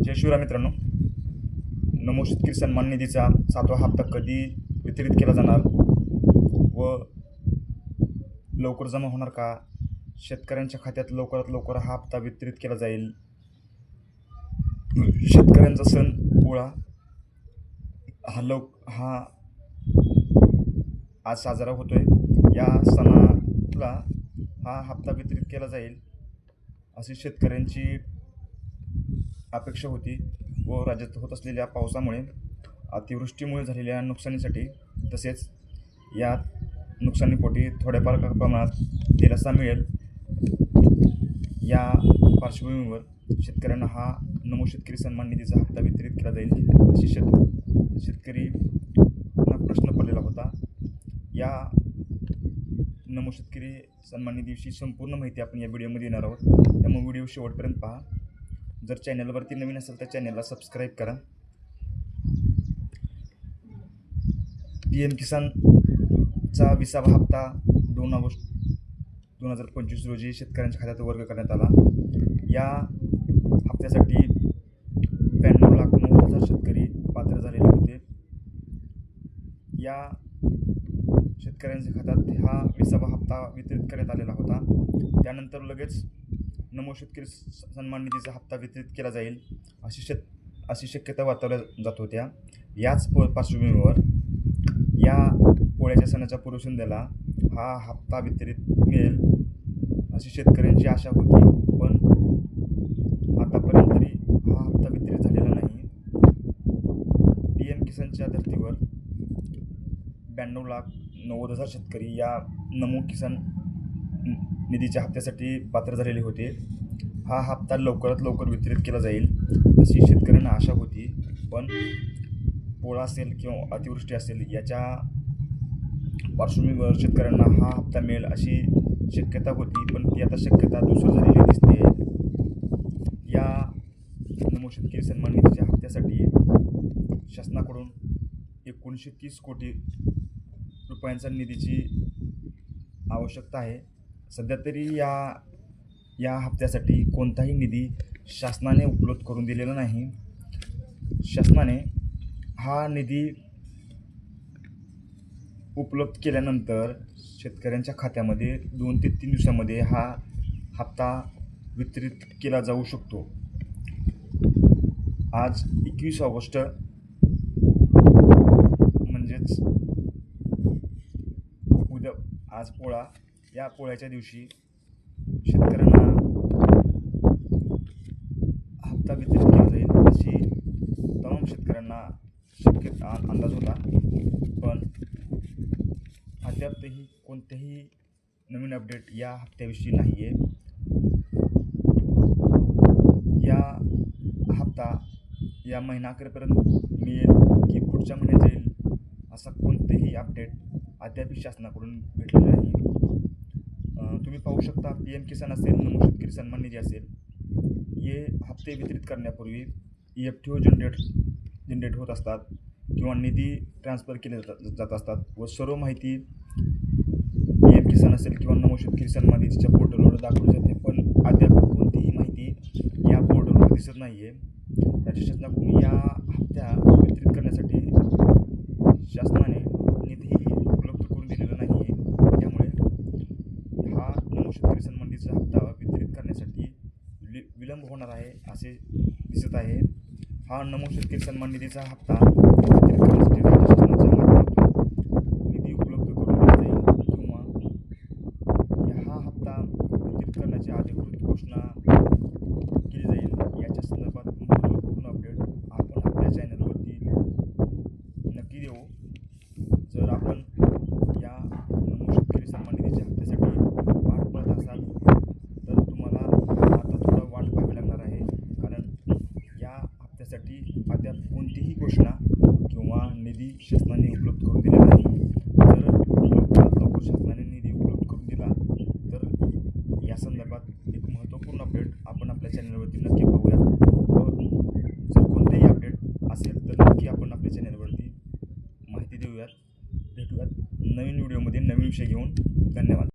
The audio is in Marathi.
जय शिवराय मित्रांनो. नमो शेतकरी सन्मान निधीचा सातवा हप्ता कधी वितरित केला जाणार व लवकर जमा होणार का? शेतकऱ्यांच्या खात्यात लवकरात लवकर हा हप्ता वितरित केला जाईल. शेतकऱ्यांचा सण पोळा हा लव हा आज साजरा होतोय. या सणाला हा हप्ता वितरित केला जाईल अशी शेतकऱ्यांची अपेक्षा होती व राज्यात होत असलेल्या पावसामुळे अतिवृष्टीमुळे झालेल्या नुकसानीसाठी तसेच या नुकसानीपोटी थोड्याफार प्रमाणात दिलासा मिळेल. या पार्श्वभूमीवर शेतकऱ्यांना हा नमो शेतकरी सन्मान निधीचा हप्ता वितरित केला जाईल अशी शेत शेतकरी प्रश्न पडलेला होता. या नमो शेतकरी सन्मान निधीविषयी संपूर्ण माहिती आपण या व्हिडिओमध्ये येणार आहोत. त्यामुळे व्हिडिओ शेवटपर्यंत पहा. जर चॅनलवरती नवीन असेल तर चॅनलला सबस्क्राईब करा. पी एम किसानचा विसावा हप्ता दोन ऑगस्ट दोन हजार पंचवीस रोजी शेतकऱ्यांच्या खात्यात वर्ग करण्यात आला. या हप्त्यासाठी ब्याण्णव लाख नऊ हजार शेतकरी पात्र झालेले होते. या शेतकऱ्यांच्या खात्यात हा विसावा हप्ता वितरित करण्यात आलेला होता. त्यानंतर लगेच नमो शेतकरी स- सन्मान निधीचा हप्ता वितरित केला जाईल अशी शेत अशी शक्यता वर्तवल्या जात होत्या. याच प पार्श्वभूमीवर या पोळ्याच्या सणाच्या पूर्वसंध्येला हा हप्ता वितरित मिळेल अशी शेतकऱ्यांची आशा होती. पण आतापर्यंत तरी हा हप्ता वितरित झालेला नाही. पी एम किसानच्या धर्तीवर ब्याण्णव लाख नव्वद हजार शेतकरी या नमो किसान निधीच्या हप्त्यासाठी पात्र झालेले होते. हा हप्ता लवकरात लवकर वितरित केला जाईल अशी शेतकऱ्यांना आशा होती. पण पोळा असेल किंवा अतिवृष्टी असेल याच्या पार्श्वभूमीवर शेतकऱ्यांना हा हप्ता मिळेल अशी शक्यता होती. पण ती आता शक्यता दुसरी झालेली दिसते. या नमो शेतकरी सन्मान निधीच्या हप्त्यासाठी शासनाकडून एकोणीसशे तीस कोटी रुपयांचा निधीची आवश्यकता आहे. सध्या तरी या या हप्त्यासाठी कोणताही निधी शासनाने उपलब्ध करून दिलेला नाही. शासनाने हा निधी उपलब्ध केल्यानंतर शेतकऱ्यांच्या खात्यामध्ये दोन ते तीन दिवसामध्ये हा हप्ता वितरित केला जाऊ शकतो. आज एकवीस ऑगस्ट म्हणजेच उद्या आज पोळा या पोळ्याच्या दिवशी शेतकऱ्यांना हप्ता वितरित केला जाईल अशी तमाम शेतकऱ्यांना शक्यता अंदाज होता. पण अद्यापही कोणतेही नवीन अपडेट या हप्त्याविषयी नाही आहे या हप्ता या महिनाअखेरपर्यंत मिळेल की पुढच्या महिन्यात येईल असा कोणतेही अपडेट अद्याप शासनाकडून भेटलेला नाही. तुम्ही पाहू शकता पी एम किसान असेल नमो शेतकरी सन्मान निधी असेल हे हप्ते वितरित करण्यापूर्वी E F T O generate generate होत असतात किंवा निधी ट्रान्सफर केले जातात जात असतात व सर्व माहिती पी एम किसान असेल किंवा नमो शेतकरी सन्मान निधीच्या पोर्टलवर दाखवली जाते. पण अद्याप कोणतीही माहिती या पोर्टलवर दिसत नाही आहे राज्य शासनाकडून या हप्त्या वितरित करण्यासाठी शासनाने निधीही उपलब्ध करून दिलेला नाही आहे त्यामुळे हा नमो शेतकरी सन्मान निधीचा हप्ता वितरित करण्यासाठी वि विलंब होणार आहे असे दिसत आहे. हा नमो शेतकरी सन्मान निधीचा हप्ता राज्य शासनाच्या माध्यमातून निधी उपलब्ध करून दिला जाईल किंवा या हा हप्ता वितरित करण्याची अधिकृत घोषणा केली जाईल याच्या संदर्भात महत्त्वपूर्ण अपडेट आपण आपल्या चॅनलवरती नक्की देऊ जर आपण या नमो शेतकरी सन्मान निधीच्या हप्त्यासाठी वाट पाहत असाल तर तुम्हाला आता थोडं वाट पाहावी लागणार आहे कारण या हप्त्यासाठी अद्याप कोणतीही घोषणा किंवा निधी शासनाने उपलब्ध करून दिला नाही. जर लवकरात लवकर शासनाने निधी उपलब्ध करून दिला तर या संदर्भात एक महत्त्वपूर्ण अपडेट आपण आपल्या चॅनलवरती नक्की पाहूयात व जर कोणतेही अपडेट असेल तर नक्की आपण आपल्या चॅनलवरती माहिती देऊयात. भेटूयात नवीन व्हिडिओमध्ये नवीन विषय घेऊन. धन्यवाद.